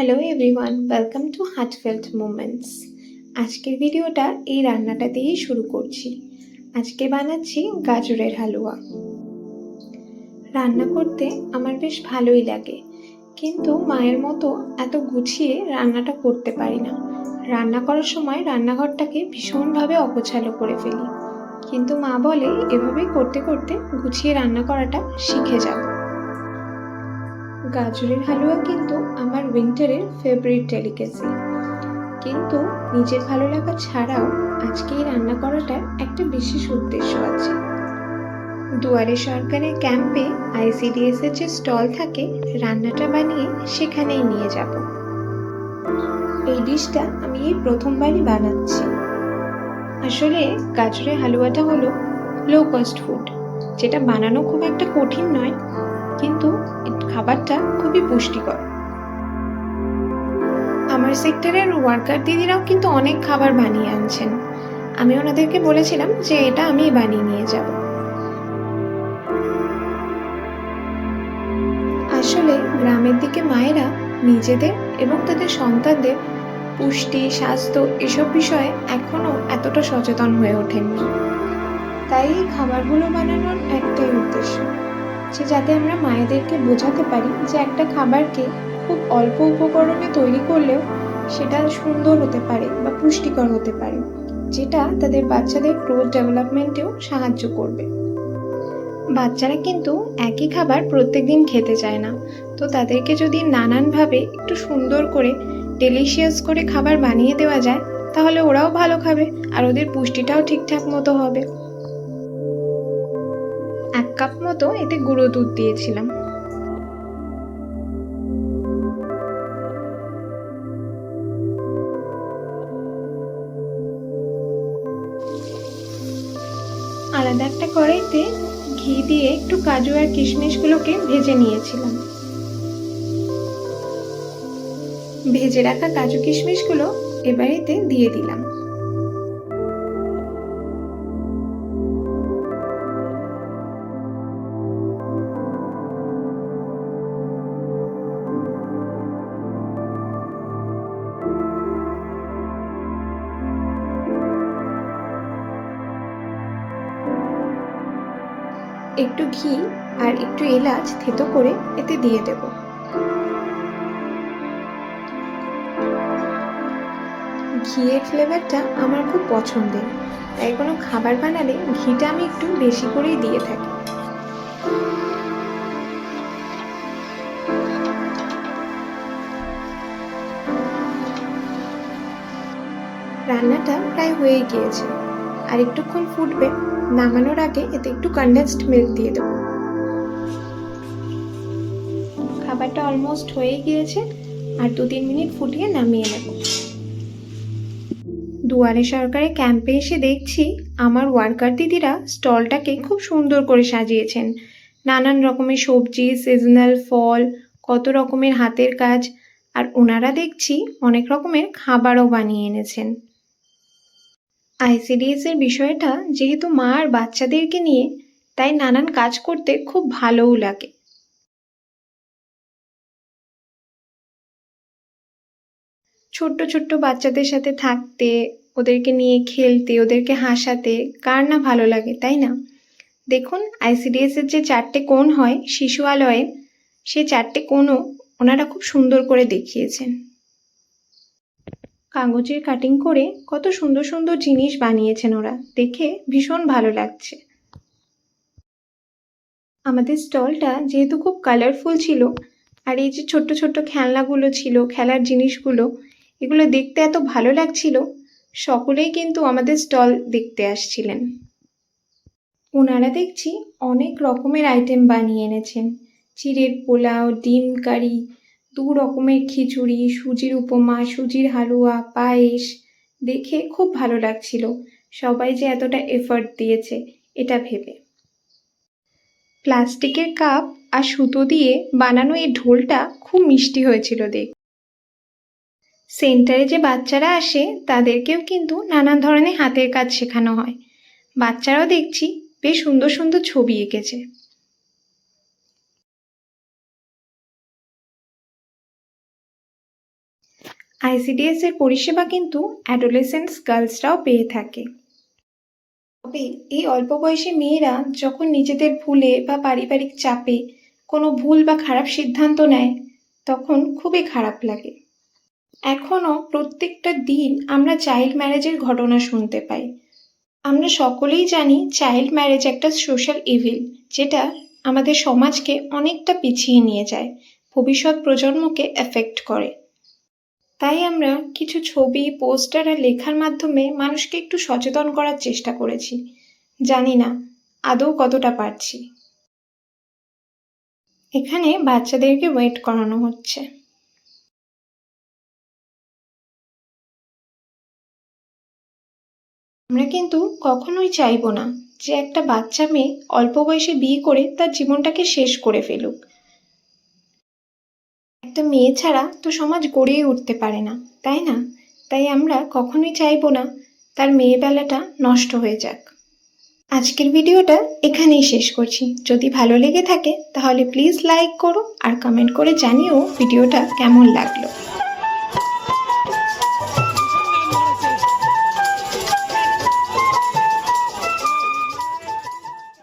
Hello everyone welcome to heartfelt moments আজকের ভিডিওটা এই রান্নাটা দিয়েই শুরু করছি। আজকে বানাচ্ছি গাজরের হালুয়া। রান্না করতে আমার বেশ ভালোই লাগে, কিন্তু মায়ের মতো এত গুছিয়ে রান্নাটা করতে পারি না। রান্না করার সময় রান্নাঘরটাকে ভীষণভাবে অপছালো করে ফেলি। কিন্তু মা বলে এভাবেই করতে করতে গুছিয়ে রান্না করাটা শিখে যাও গাজরের হালুয়া কিন্তু আমার উইন্টারের ফেভারিট ডেলিকেসি কিন্তু নিজের ভালো লাগা ছাড়াও আজকে এই রান্না করাটা একটা বিশেষ উদ্দেশ্য আছে। দুয়ারে সরকারের ক্যাম্পে আইসিডিএস এর যে স্টল থাকে, রান্নাটা বানিয়ে সেখানেই নিয়ে যাব। এই ডিশটা আমি এই প্রথমবারই বানাচ্ছি। আসলে গাজরের হালুয়াটা হলো লো কস্ট ফুড যেটা বানানো খুব একটা কঠিন নয় কিন্তু খাবারটা খুবই পুষ্টিকর। আমার সেক্টরের ওয়ার্কার দিদিরাও কিন্তু অনেক খাবার বানিয়ে আনছেন। আমি ওনাদেরকে বলেছিলাম যে এটা আমি বানিয়ে নিয়ে যাব। আসলে গ্রামের দিকে মায়েরা নিজেদের এবং তাদের সন্তানদের পুষ্টি, স্বাস্থ্য এসব বিষয়ে এখনও এতটা সচেতন হয়ে ওঠেননি। তাই এই খাবারগুলো বানানোর একটাই উদ্দেশ্য। যে যাতে আমরা মায়েদেরকে বোঝাতে পারি যে একটা খাবারকে খুব অল্প উপকরণে তৈরি করলেও সেটা সুন্দর হতে পারে বা পুষ্টিকর হতে পারে, যেটা তাদের বাচ্চাদের গ্রোথ ডেভেলপমেন্টেও সাহায্য করবে। বাচ্চারা কিন্তু একই খাবার প্রত্যেক দিন খেতে চায় না, তো তাদেরকে যদি নানানভাবে একটু সুন্দর করে ডেলিশিয়াস করে খাবার বানিয়ে দেওয়া যায়, তাহলে ওরাও ভালো খাবে আর ওদের পুষ্টিটাও ঠিকঠাক মতো হবে। এক কাপ মতো এতে গুঁড়ো দুধ দিয়েছিলাম। আলাদা একটা কড়াইতে ঘি দিয়ে একটু কাজু আর কিশমিশগুলোকে ভেজে নিয়েছিলাম। ভেজে রাখা কাজু কিশমিশগুলো এবার এতে দিয়ে দিলাম। একটু ঘি আর একটু এলাচ থেতো করে এতে দিয়ে দেব। ঘিয়ের ফ্লেভারটা আমার খুব পছন্দের, তাই কোনো খাবার বানালে ঘিটা আমি একটু বেশি করেই দিয়ে থাকি। রান্নাটা প্রায় হয়ে গিয়েছে, আর একটুক্ষণ ফুটবে নামানোর আগে এতে একটু কনডেন্সড মিল্ক দিয়ে দেবো। খাবারটা অলমোস্ট হয়ে গিয়েছে, আর দু তিন মিনিট ফুটিয়ে নামিয়ে নেব। দুয়ারে সরকারের ক্যাম্পে এসে দেখছি আমার ওয়ার্কার দিদিরা স্টলটাকে খুব সুন্দর করে সাজিয়েছেন। নানান রকমের সবজি সিজনাল ফল, কত রকমের হাতের কাজ, আর ওনারা দেখছি অনেক রকমের খাবারও বানিয়ে এনেছেন। আইসিডিএস এর বিষয়টা যেহেতু মা আর বাচ্চাদেরকে নিয়ে, তাই নানান কাজ করতে খুব ভালোও লাগে। ছোট্ট ছোট্ট বাচ্চাদের সাথে থাকতে, ওদেরকে নিয়ে খেলতে, ওদেরকে হাসাতে, কার না ভালো লাগে, তাই না? দেখুন আইসিডিএস এর যে চারটে কোণ হয় শিশু আলয়ে, সে চারটে কোণও ওনারা খুব সুন্দর করে দেখিয়েছেন। কাগজের কাটিং করে কত সুন্দর সুন্দর জিনিস বানিয়েছেন ওরা। দেখে ভীষণ ভালো লাগছে। আমাদের স্টলটা যেহেতু খুব কালারফুল ছিল, আর এই যে ছোট্ট ছোট্ট খেলনাগুলো ছিল, খেলার জিনিসগুলো, এগুলো দেখতে এত ভালো লাগছিল, সকলেই কিন্তু আমাদের স্টল দেখতে আসছিলেন। ওনারা দেখছি অনেক রকমের আইটেম বানিয়ে এনেছেন। চিড়ের পোলাও, ডিম কারি দু রকমের খিচুড়ি, সুজির উপমা, সুজির হালুয়া, পায়েস দেখে খুব ভালো লাগছিল। সবাই যে এতটা এফর্ট দিয়েছে, এটা ভেবে। প্লাস্টিকের কাপ আর সুতো দিয়ে বানানো এই ঢোলটা খুব মিষ্টি হয়েছিল দেখ সেন্টারে যে বাচ্চারা আসে, তাদেরকেও কিন্তু নানান ধরনের হাতের কাজ শেখানো হয়। বাচ্চারাও দেখছি বেশ সুন্দর সুন্দর ছবি এঁকেছে। আইসিডিএস এর পরিষেবা কিন্তু অ্যাডোলেসেন্স গার্লসরাও পেয়ে থাকে। তবে এই অল্প বয়সী মেয়েরা যখন নিজেদের ভুলে বা পারিবারিক চাপে কোনো ভুল বা খারাপ সিদ্ধান্ত নেয়, তখন খুবই খারাপ লাগে। এখনও প্রত্যেকটা দিন আমরা চাইল্ড ম্যারেজের ঘটনা শুনতে পাই। আমরা সকলেই জানি চাইল্ড ম্যারেজ একটা সোশ্যাল ইভিল, যেটা আমাদের সমাজকে অনেকটা পিছিয়ে নিয়ে যায়, ভবিষ্যৎ প্রজন্মকে এফেক্ট করে। তাই আমরা কিছু ছবি, পোস্টার আর লেখার মাধ্যমে মানুষকে একটু সচেতন করার চেষ্টা করেছি। জানি না, আদৌ কতটা পারছি। এখানে বাচ্চাদেরকে ওয়েট করানো হচ্ছে। আমরা কিন্তু কখনোই চাইব না যে একটা বাচ্চা মেয়ে অল্প বয়সে বিয়ে করে তার জীবনটাকে শেষ করে ফেলুক। একটা মেয়ে ছাড়া তো সমাজ গড়েই উঠতে পারে না, তাই না? তাই আমরা কখনোই চাইব না তার মেয়ে বেলাটা নষ্ট হয়ে যাক। আজকের ভিডিওটা এখানেই শেষ করছি। যদি ভালো লেগে থাকে তাহলে প্লিজ লাইক করো আর কমেন্ট করে জানিও ভিডিওটা কেমন লাগল।